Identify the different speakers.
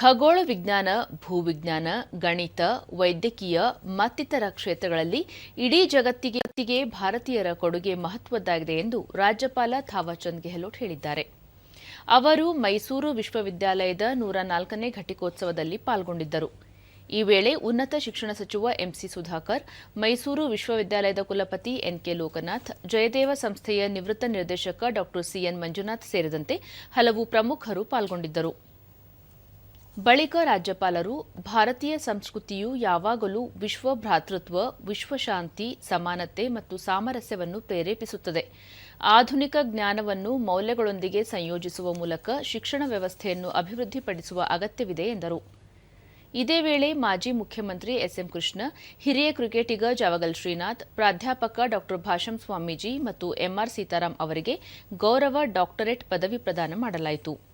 Speaker 1: ಖಗೋಳ ವಿಜ್ಞಾನ, ಭೂವಿಜ್ಞಾನ, ಗಣಿತ, ವೈದ್ಯಕೀಯ ಮತ್ತಿತರ ಕ್ಷೇತ್ರಗಳಲ್ಲಿ ಇಡೀ ಜಗತ್ತಿಗೆ ಭಾರತೀಯರ ಕೊಡುಗೆ ಮಹತ್ವದ್ದಾಗಿದೆ ಎಂದು ರಾಜ್ಯಪಾಲ ಥಾವರ್ಚಂದ್ ಗೆಹ್ಲೋಟ್ ಹೇಳಿದ್ದಾರೆ. ಅವರು ಮೈಸೂರು ವಿಶ್ವವಿದ್ಯಾಲಯದ ನೂರ ನಾಲ್ಕನೇ ಘಟಿಕೋತ್ಸವದಲ್ಲಿ ಪಾಲ್ಗೊಂಡಿದ್ದರು. ಈ ವೇಳೆ ಉನ್ನತ ಶಿಕ್ಷಣ ಸಚಿವ ಎಂಸಿ ಸುಧಾಕರ್, ಮೈಸೂರು ವಿಶ್ವವಿದ್ಯಾಲಯದ ಕುಲಪತಿ ಎನ್ಕೆ ಲೋಕನಾಥ್, ಜಯದೇವ ಸಂಸ್ಥೆಯ ನಿವೃತ್ತ ನಿರ್ದೇಶಕ ಡಾ ಸಿಎನ್ ಮಂಜುನಾಥ್ ಸೇರಿದಂತೆ ಹಲವು ಪ್ರಮುಖರು ಪಾಲ್ಗೊಂಡಿದ್ದರು. ಬಳಿಕ ರಾಜ್ಯಪಾಲರು ಭಾರತೀಯ ಸಂಸ್ಕೃತಿಯು ಯಾವಾಗಲೂ ವಿಶ್ವ ಭ್ರಾತೃತ್ವ ವಿಶ್ವಶಾಂತಿ ಸಮಾನತೆ ಮತ್ತು ಸಾಮರಸ್ಯವನ್ನು ಪ್ರೇರೇಪಿಸುತ್ತದೆ. ಆಧುನಿಕ ಜ್ಞಾನವನ್ನು ಮೌಲ್ಯಗಳೊಂದಿಗೆ ಸಂಯೋಜಿಸುವ ಮೂಲಕ ಶಿಕ್ಷಣ ವ್ಯವಸ್ಥೆಯನ್ನು ಅಭಿವೃದ್ಧಿಪಡಿಸುವ ಅಗತ್ಯವಿದೆ, ಎಂದರು. ಇದೇ ವೇಳೆ ಮಾಜಿ ಮುಖ್ಯಮಂತ್ರಿ ಎಸ್ಎಂ ಕೃಷ್ಣ, ಹಿರಿಯ ಕ್ರಿಕೆಟಿಗ ಜಾವಗಲ್ ಶ್ರೀನಾಥ್, ಪ್ರಾಧ್ಯಾಪಕ ಡಾ. ಭಾಷಂ ಸ್ವಾಮೀಜಿ ಮತ್ತು ಎಂಆರ್ ಸೀತಾರಾಂ ಅವರಿಗೆ ಗೌರವ ಡಾಕ್ಟರೇಟ್ ಪದವಿ ಪ್ರದಾನ ಮಾಡಲಾಯಿತು.